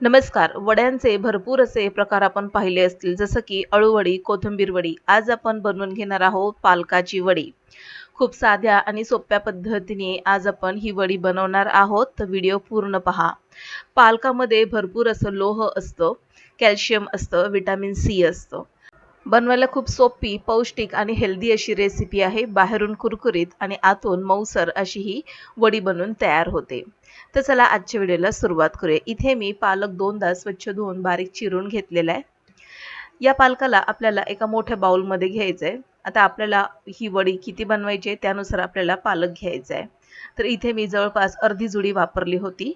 नमस्कार. वड्यांचे भरपूर असे प्रकार आपण पाहिले असतील जसं की अळूवडी कोथिंबीर वडी. आज आपण बनवून घेणार आहोत पालकाची वडी. खूप साध्या आणि सोप्या पद्धतीने आज आपण ही वडी बनवणार आहोत. तर व्हिडिओ पूर्ण पहा. पालकामध्ये भरपूर असं लोह असतं कॅल्शियम असतं विटॅमिन सी असतं. बनवायला खूप सोपी पौष्टिक आणि हेल्दी अशी रेसिपी आहे. बाहेरून कुरकुरीत आणि आतून मऊसर अशी ही वडी बनवून तयार होते. तर चला आजच्या व्हिडिओला सुरुवात करूया. इथे मी पालक दोनदा स्वच्छ धुवून बारीक चिरून घेतलेला आहे. या पालकाला आपल्याला एका मोठ्या बाउलमध्ये घ्यायचं आहे आता आपल्याला ही वडी किती बनवायची आहे त्यानुसार आपल्याला पालक घ्यायचा आहे. तर इथे मी जवळपास अर्धी जुडी वापरली होती.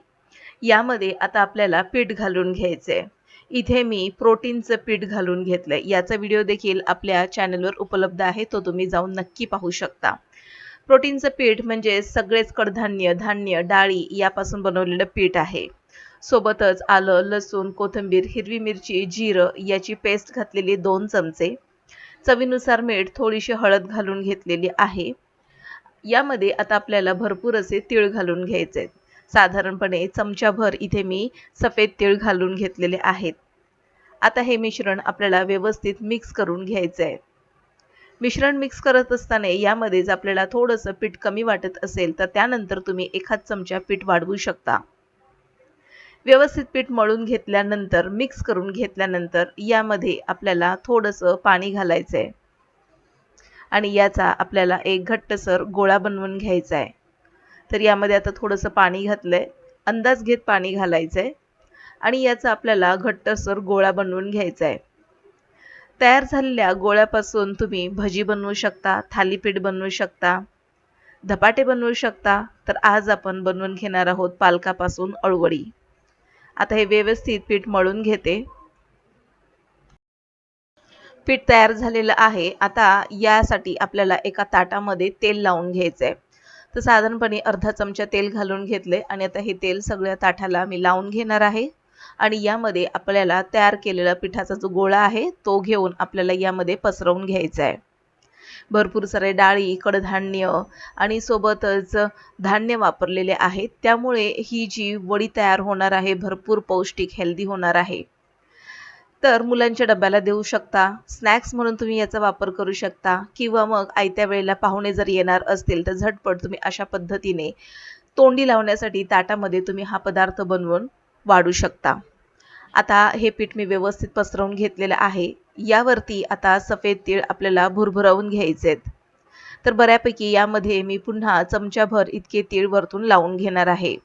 यामध्ये आता आपल्याला पीठ घालून घ्यायचं आहे इथे मी प्रोटीनचं पीठ घालून घेतलंय. याचा व्हिडिओ देखील आपल्या चॅनलवर उपलब्ध आहे तो तुम्ही जाऊन नक्की पाहू शकता. प्रोटीनचं पीठ म्हणजे सगळेच कडधान्य धान्य डाळी यापासून बनवलेलं पीठ आहे. सोबतच आलं लसूण कोथिंबीर हिरवी मिरची जिरं याची पेस्ट घातलेली दोन चमचे. चवीनुसार मीठ थोडीशी हळद घालून घेतलेली आहे. यामध्ये आता आपल्याला भरपूर असे तीळ घालून घ्यायचे आहेत. साधारणपणे चमच्याभर इथे मी सफेद तीळ घालून घेतलेले आहेत. आता हे मिश्रण आपल्याला व्यवस्थित मिक्स करून घ्यायचं आहे मिश्रण मिक्स करत असताना यामध्येच आपल्याला थोडंसं पीठ कमी वाटत असेल तर त्यानंतर तुम्ही एखाद चमचा पीठ वाढवू शकता. व्यवस्थित पीठ मळून घेतल्यानंतर मिक्स करून घेतल्यानंतर यामध्ये आपल्याला थोडंसं पाणी घालायचं आहे आणि याचा आपल्याला एक घट्टसर गोळा बनवून घ्यायचा आहे तर यामध्ये आता थोडंसं पाणी घातलं आहे अंदाज घेत पाणी घालायचं आहे आणि याचा आपल्याला घट्टसर गोळा बनवून घ्यायचा आहे तयार झालेल्या गोळ्यापासून तुम्ही भजी बनवू शकता थालीपीठ बनवू शकता धपाटे बनवू शकता. तर आज आपण बनवून घेणार आहोत पालकापासून अळवडी आता हे व्यवस्थित पीठ मळून घेते. पीठ तयार झालेलं आहे. आता यासाठी आपल्याला एका ताटामध्ये तेल लावून घ्यायचं आहे तर साधारणपणे अर्धा चमचा तेल घालून घेतले आणि आता हे तेल सगळ्या ताठाला मी लावून घेणार आहे. आणि यामध्ये आपल्याला तयार केलेला पिठाचा जो गोळा आहे तो घेऊन आपल्याला यामध्ये पसरवून घ्यायचा आहे. भरपूर सारे डाळी कडधान्य आणि सोबतच धान्य वापरलेले आहेत. त्यामुळे ही जी वडी तयार होणार आहे भरपूर पौष्टिक हेल्दी होणार आहे. तर मुलांच्या डब्याला देऊ शकता. स्नॅक्स म्हणून तुम्ही याचा वापर करू शकता. किंवा मग आयत्या वेळेला पाहुणे जर येणार असतील तर झटपट तुम्ही अशा पद्धतीने तोंडी लावण्यासाठी ताटामध्ये तुम्ही हा पदार्थ बनवून वाढू शकता. आता हे पीठ मी व्यवस्थित पसरवून घेतलेलं आहे. यावरती आता सफेद तीळ आपल्याला भुरभुरवून घ्यायचे आहेत. तर बऱ्यापैकी यामध्ये मी पुन्हा चमच्याभर इतके तीळ वरतून लावून घेणार आहे.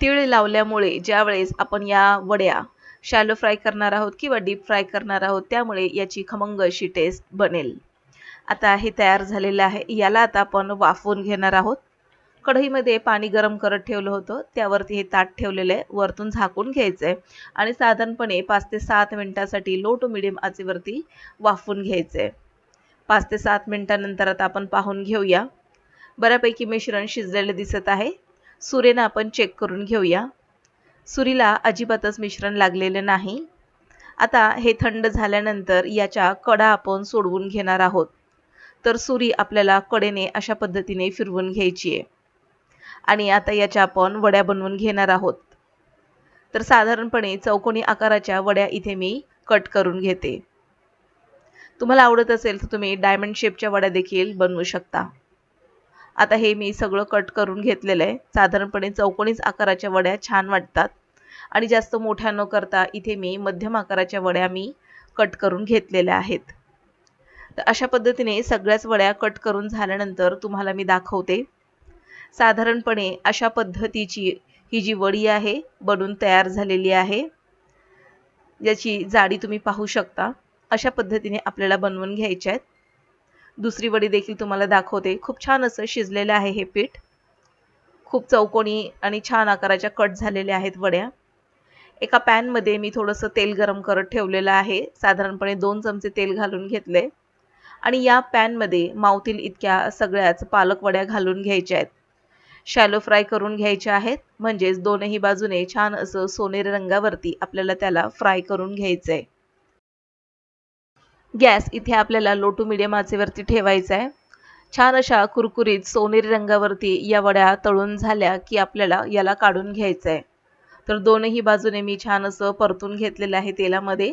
तीळ लावल्यामुळे ज्यावेळेस आपण या वड्या शॅलो फ्राय करणार आहोत किंवा डीप फ्राय करणार आहोत त्यामुळे याची खमंग अशी टेस्ट बनेल. आता हे तयार झालेलं आहे. याला आता आपण वाफवून घेणार आहोत. कढईमध्ये पाणी गरम करत ठेवलं होतं. त्यावरती हे ताट ठेवलेलं आहे. वरतून झाकून घ्यायचं आहे आणि साधारणपणे पाच ते सात मिनिटासाठी लो टू मिडियम आचेवरती वाफवून घ्यायचं आहे पाच ते सात मिनिटानंतर आता आपण पाहून घेऊया. बऱ्यापैकी मिश्रण शिजलेलं दिसत आहे. सुरेनं आपण चेक करून घेऊया. सुरीला अजिबातच मिश्रण लागलेलं नाही. आता हे थंड झाल्यानंतर याच्या कडा आपण सोडवून घेणार आहोत. तर सुरी आपल्याला कडेने अशा पद्धतीने फिरवून घ्यायची आहे. आणि आता याच्या आपण वड्या बनवून घेणार आहोत. तर साधारणपणे चौकोनी आकाराच्या वड्या इथे मी कट करून घेते. तुम्हाला आवडत असेल तर तुम्ही डायमंड शेपच्या वड्या देखील बनवू शकता. आता हे मी सगळं कट करून घेतलेलं आहे. साधारणपणे चौकोनीच आकाराच्या वड्या छान वाटतात. आणि जास्त मोठ्या न करता इथे मी मध्यम आकाराच्या वड्या मी कट करून घेतलेल्या आहेत. तर अशा पद्धतीने सगळ्याच वड्या कट करून झाल्यानंतर तुम्हाला मी दाखवते. साधारणपणे अशा पद्धतीची ही जी वडी आहे बनून तयार झालेली आहे. ज्याची जाडी तुम्ही पाहू शकता. अशा पद्धतीने आपल्याला बनवून घ्यायच्या आहेत. दुसरी वडी देखील तुम्हाला दाखवते. खूप छान असं शिजलेलं आहे हे पीठ. खूप चौकोनी आणि छान आकाराच्या कट झालेल्या आहेत वड्या. एका पॅनमध्ये मी थोडंसं तेल गरम करत ठेवलेलं आहे. साधारणपणे दोन चमचे तेल घालून घेतले आणि या पॅनमध्ये मावतील इतक्या सगळ्याच पालक वड्या घालून घ्यायच्या आहेत. शॅलो फ्राय करून घ्यायच्या आहेत. म्हणजेच दोनही बाजूने छान असं सोनेरी रंगावरती आपल्याला त्याला फ्राय करून घ्यायचं आहे गॅस इथे आपल्याला लो टू मिडियम आचेवरती ठेवायचा आहे. छान अशा कुरकुरीत सोनेरी रंगावरती या वड्या तळून झाल्या की आपल्याला याला काढून घ्यायचं आहे. तर दोनही बाजूने मी छान असं परतून घेतलेलं आहे तेलामध्ये.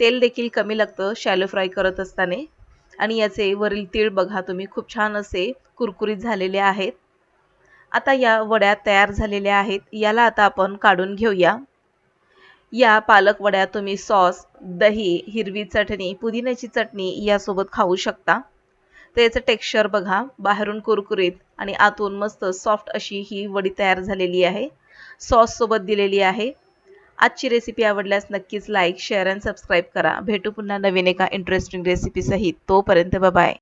तेल देखील कमी लागतं शॅलो फ्राय करत असताना. आणि याचे वरील तीळ बघा तुम्ही खूप छान असे कुरकुरीत झालेले आहेत. आता या वड्या तयार झालेल्या आहेत. याला आता आपण काढून घेऊया. या पालकवड्या तुम्ही सॉस दही हिरवी चटणी पुदिन्याची चटणी यासोबत खाऊ शकता. तर याचं टेक्स्चर बघा बाहेरून कुरकुरीत आणि आतून मस्त सॉफ्ट अशी ही वडी तयार झालेली आहे. सॉससोबत दिलेली आहे. आजची रेसिपी आवडल्यास नक्कीच लाईक शेअर अँड सबस्क्राईब करा. भेटू पुन्हा नवीन एका इंटरेस्टिंग रेसिपीसहित तोपर्यंत बाय